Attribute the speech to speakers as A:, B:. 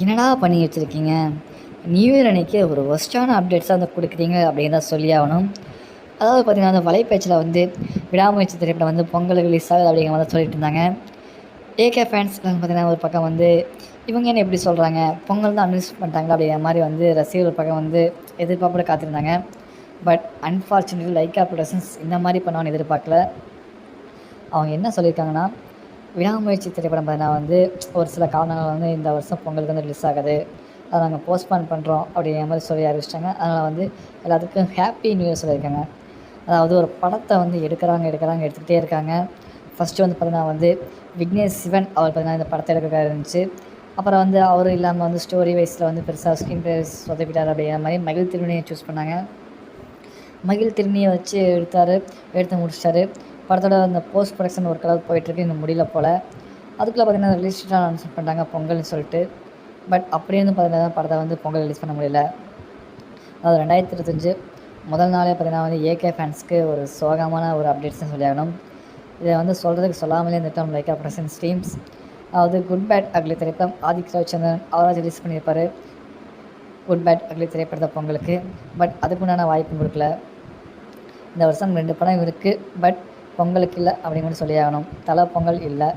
A: என்னடா பண்ணி வச்சுருக்கீங்க? நியூ இயர் அன்னைக்கு ஒரு ஒஸ்டான அப்டேட்ஸாக வந்து கொடுக்குறீங்க அப்படின்னு தான் சொல்லி ஆகணும். அதாவது பார்த்திங்கன்னா அந்த வலைப்பேச்சில் வந்து விடாமுயற்சி திரைப்படம் வந்து பொங்கல் ரிலீஸ் ஆகுது அப்படிங்கிற மாதிரி சொல்லிட்டு இருந்தாங்க. ஏகே ஃபேன்ஸ் பார்த்திங்கன்னா ஒரு பக்கம் வந்து இவங்க என்ன எப்படி சொல்கிறாங்க பொங்கல் தான் அனௌன்ஸ் பண்ணிட்டாங்களா அப்படிங்கிற மாதிரி வந்து ரசிகர் ஒரு பக்கம் வந்து எதிர்பார்ப்போட காத்திருந்தாங்க. பட் அன்ஃபார்ச்சுனேட்லி லைக்கா ப்ரொடக்ஷன்ஸ் இந்த மாதிரி பண்ணுவான்னு எதிர்பார்க்கல. அவங்க என்ன சொல்லியிருக்காங்கன்னா விடாமுயற்சி திரைப்படம் பார்த்தீங்கன்னா வந்து ஒரு சில காரணங்கள் வந்து இந்த வருஷம் பொங்கலுக்கு வந்து ரிலீஸ் ஆகுது. அதை நாங்கள் போஸ்ட்பான் பண்ணுறோம் அப்படிங்கிற மாதிரி சொல்லி அறிவிச்சிட்டாங்க அதனால் வந்து எல்லாத்துக்கும் ஹாப்பி நியூ இயர் சொல்லியிருக்காங்க. அதாவது ஒரு படத்தை வந்து எடுக்கிறாங்க எடுக்கிறாங்க எடுத்துக்கிட்டே இருக்காங்க. ஃபஸ்ட்டு வந்து பார்த்தீங்கன்னா வந்து விக்னேஷ் சிவன் அவர் பார்த்தீங்கன்னா இந்த படத்தை எடுக்கிறதா இருந்துச்சு. அப்புறம் வந்து அவர் இல்லாமல் வந்து ஸ்டோரி வைஸில் வந்து பெருசாக ஸ்க்ரீன் ப்ளே சொதப்பிட்டார் அப்படிங்கிற மாதிரி மகிழ் திருவினையை சூஸ் பண்ணாங்க. மகிழ் திருநியை வச்சு எடுத்தார் எடுத்து முடிச்சிட்டாரு. படத்தோட அந்த போஸ்ட் ப்ரொடக்ஷன் ஒர்க் அளவுக்கு போயிட்டுருக்கு இன்னும் முடியல போல். அதுக்குள்ளே பார்த்தீங்கன்னா ரிலீஸ் டேட்டாக அனௌன்ஸ் பண்ணிட்டாங்க பொங்கல்னு சொல்லிட்டு. பட் அப்படியே வந்து பார்த்தீங்கன்னா படத்தை வந்து பொங்கல் ரிலீஸ் பண்ண முடியல. அது ரெண்டாயிரத்தி இருபத்தஞ்சு முதல் நாளே பார்த்தீங்கன்னா வந்து ஏகே ஃபேன்ஸ்க்கு ஒரு சோகமான ஒரு அப்டேட்ஸ்னு சொல்லியாகணும். இதை வந்து சொல்கிறதுக்கு சொல்லாமலே இருந்துட்டோம் லைக் ப்ரெசன்ட் ஸ்ட்ரீம்ஸ் அதாவது குட் பேட் அக்லி திரைப்படம் ஆதிக் ரவிச்சந்திரன் அவராக ரிலீஸ் பண்ணியிருப்பார். குட் பேட் அக்லி திரைப்படத்தை பொங்கலுக்கு. பட் அதுக்குண்டான வாய்ப்பும் கொடுக்கல. இந்த வருஷம் ரெண்டு படம் இருக்குது பட் பொங்கலுக்கு இல்லை அப்படின்னு சொல்லி ஆகணும். தலை பொங்கல் இல்லை.